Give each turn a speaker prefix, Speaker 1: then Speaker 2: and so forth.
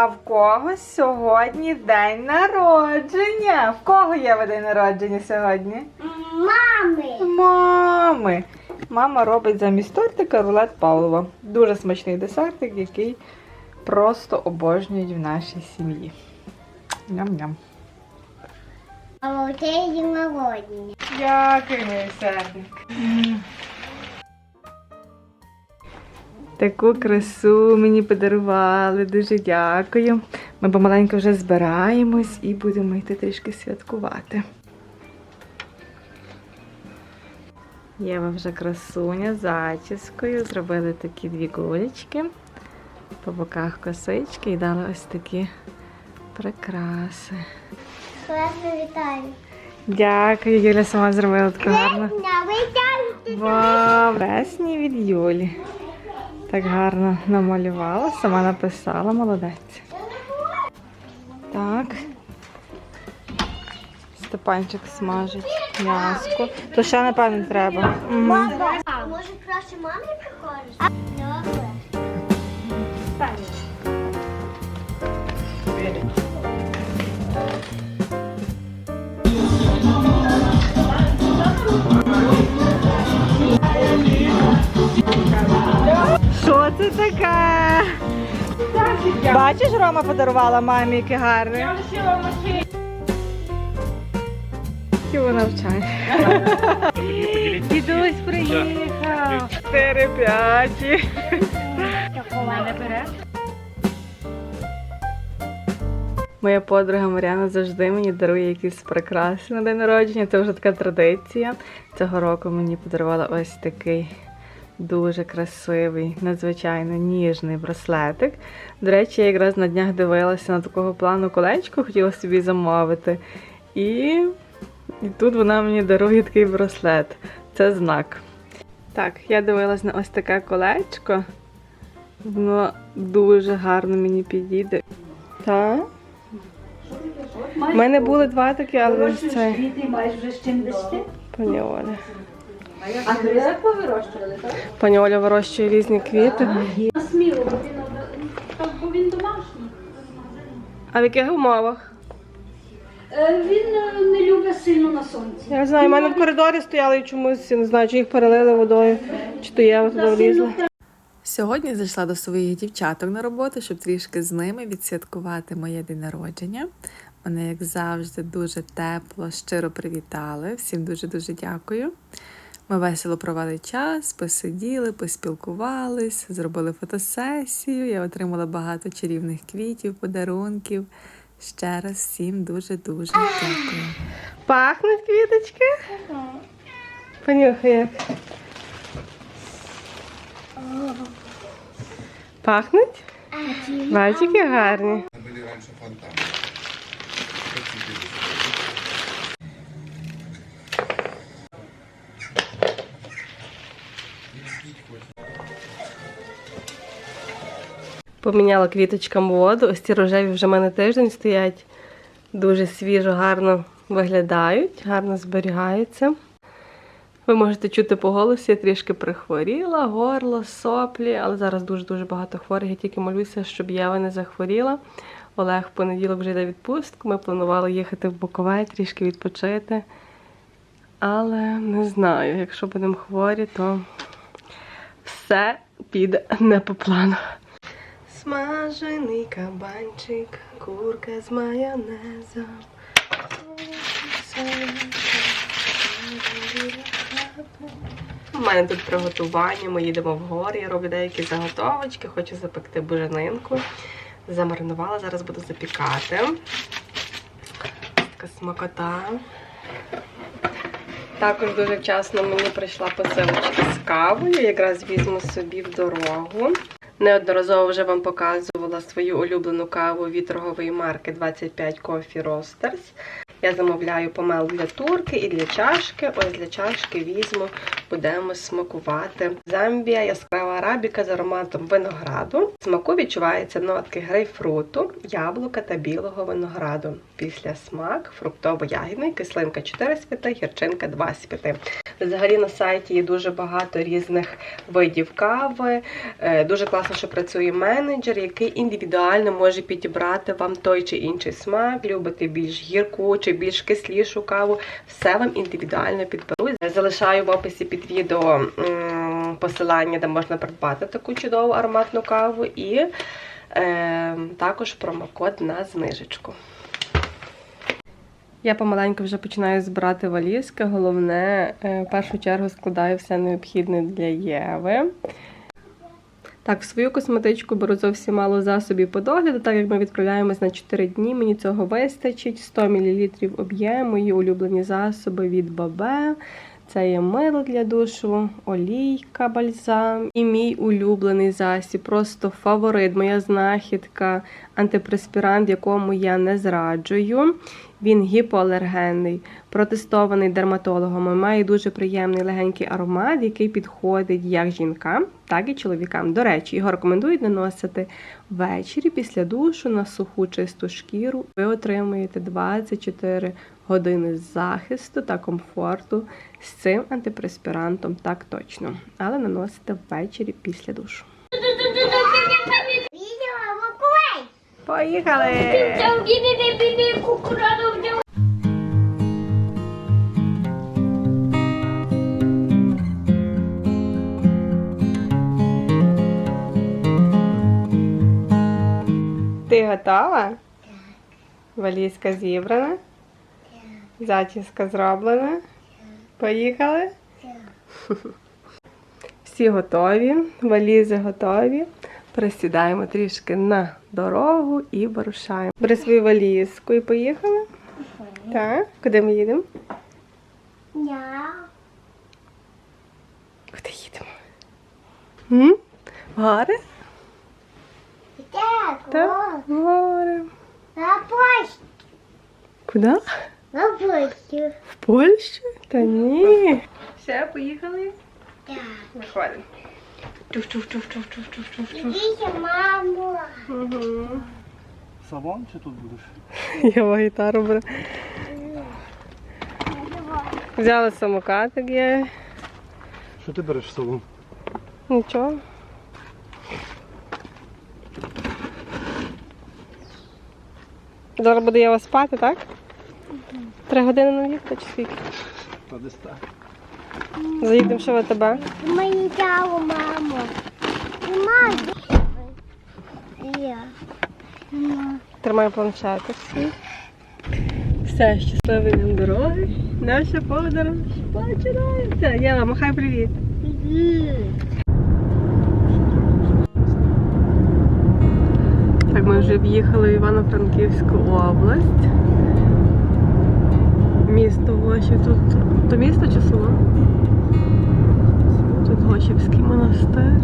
Speaker 1: А в кого сьогодні день народження? В кого є день народження сьогодні?
Speaker 2: Мами.
Speaker 1: Мами. Мама робить замість тортика рулет Павлова. Дуже смачний десертик, який просто обожнюють в нашій сім'ї. Ням-ням.
Speaker 2: А у тебе народження.
Speaker 1: Дякую, мій сердик. Таку красу мені подарували, дуже дякую. Ми помаленьку вже збираємось і будемо йти трішки святкувати. Єва вже красуня зачіскою. Зробили такі дві гулечки. По боках косички і дали ось такі прикраси.
Speaker 2: Класно вітаю.
Speaker 1: Дякую, Юля сама зробила таку гарну. Вау, Весні від Юлі. Так гарно намалювала, сама написала, молодець. Так. Степанчик смажить м'яско. То ще, напевно, треба. Мама,
Speaker 2: А може краще мамі приходиш? Добре.
Speaker 1: Це таке? Бачиш, Рома подарувала мамі яке гарне? Його навчає. Дідусь приїхав. Чотири п'яті. Моя подруга Мар'яна завжди мені дарує якісь прикраси на день народження. Це вже така традиція. Цього року мені подарувала ось такий дуже красивий, надзвичайно ніжний браслетик. До речі, я якраз на днях дивилася на такого плану колечко, хотіла собі замовити. І, і тут вона мені дарує такий браслет. Це знак. Так, я дивилась на ось таке колечко. Воно дуже гарно мені підійде. Так? У мене були два такі, але ось це
Speaker 3: Квіти А ти як повирощували, так?
Speaker 1: Пані Оля вирощує різні квіти.
Speaker 3: Сміло, бо він, так, бо він домашній.
Speaker 1: А в яких умовах?
Speaker 3: Е, Він е, не любить сильно на сонці.
Speaker 1: Я не знаю, у мене в коридорі стояли і чомусь, я не знаю, чи їх перелили водою, чи то я туди влізла. Сьогодні зайшла до своїх дівчаток на роботу, щоб трішки з ними відсвяткувати моє день народження. Вони, як завжди, дуже тепло, щиро привітали. Всім дуже-дуже дякую. Ми весело провели час, посиділи, поспілкувались, зробили фотосесію. Я отримала багато чарівних квітів, подарунків. Ще раз всім дуже-дуже дякую. Пахнуть квіточки? Понюхай як. Пахнуть? Бачики гарні. Поміняла квіточкам воду. Ось ці рожеві вже в мене тиждень стоять. Дуже свіжо, гарно виглядають, гарно зберігаються. Ви можете чути по голосі, я трішки прихворіла, горло, соплі, але зараз дуже-дуже багато хворих. Я тільки молюся, щоб Єва не захворіла. Олег в понеділок вже йде відпустку. Ми планували їхати в Буковель, трішки відпочити. Але не знаю, якщо будемо хворі, то все піде не по плану. Смажений кабанчик, курка з майонезом. У мене тут приготування, ми їдемо в гори, я роблю деякі заготовочки, хочу запекти буженинку. Замаринувала, зараз буду запікати. Така смакота. Також дуже вчасно мені прийшла посилочка з кавою. Якраз візьму собі в дорогу. Неодноразово вже вам показувала свою улюблену каву від торгової марки 25 Coffee Roasters.
Speaker 4: Я замовляю помел для турки і для чашки. Ось для чашки візьму, будемо смакувати. Замбія, яскрава арабіка з ароматом винограду. Смаку відчуваються нотки грейпфруту, яблука та білого винограду. Після смак фруктово-ягідний, кислинка 4 з 5, гірчинка 2 з 5. Взагалі на сайті є дуже багато різних видів кави. Е, Дуже класно, що працює менеджер, який індивідуально може підібрати вам той чи інший смак, любите більш гірку чи більш кислішу каву. Все вам індивідуально підберуть. Залишаю в описі під відео посилання, де можна придбати таку чудову ароматну каву, і е, також промокод на знижечку. Я помаленьку вже починаю збирати валізки. Головне, е, в першу чергу складаю все необхідне для Єви. Так, в свою косметичку беру зовсім мало засобів по догляду, так як ми відправляємось на 4 дні, мені цього вистачить. 100 мл об'єм, мої улюблені засоби від Бабе. Це є мило для душу, олійка, бальзам і мій улюблений засіб, просто фаворит, моя знахідка, антипреспірант, якому я не зраджую. Він гіпоалергенний, протестований дерматологами, має дуже приємний легенький аромат, який підходить як жінкам, так і чоловікам. До речі, його рекомендують наносити ввечері після душу на суху чисту шкіру. Ви отримуєте 24 години захисту та комфорту з цим антипреспірантом, так точно. Але наносите ввечері після душу. Поїхали! Ти готова? Валізка зібрана. Зачіска зроблена. Поїхали? Всі готові, валізи готові. Присідаємо трішки на дорогу і вирушаємо. Бери свою валізку і поїхали. Так, куди ми їдемо?
Speaker 2: Я.
Speaker 4: Куди їдемо? М? В Гори?
Speaker 2: Так,
Speaker 4: Так, в гори.
Speaker 2: на почту.
Speaker 4: Куди?
Speaker 2: На почту.
Speaker 4: В Польщу? Та ні. Все, поїхали?
Speaker 2: Так.
Speaker 4: Виходимо.
Speaker 2: Мамо.
Speaker 4: Угу.
Speaker 5: Салон чи тут будеш?
Speaker 4: Я в гітару беру. Взяла самокатик я.
Speaker 5: Що ти береш в салон?
Speaker 4: Нічого. Зараз буду я вас спати, так? Три години на їхати чи скільки?
Speaker 5: Та десь так.
Speaker 4: Заїдемо ще в тебе.
Speaker 2: Мені дало, мамо. Мама. Я.
Speaker 4: Тримай планшетик свій. Все, щасливої нам дороги. Наша подорож починається. Єва, махай привіт. Так, ми вже в'їхали в Івано-Франківську область. Місто Гоші тут. То місто чи село? Тут Гошівський монастир.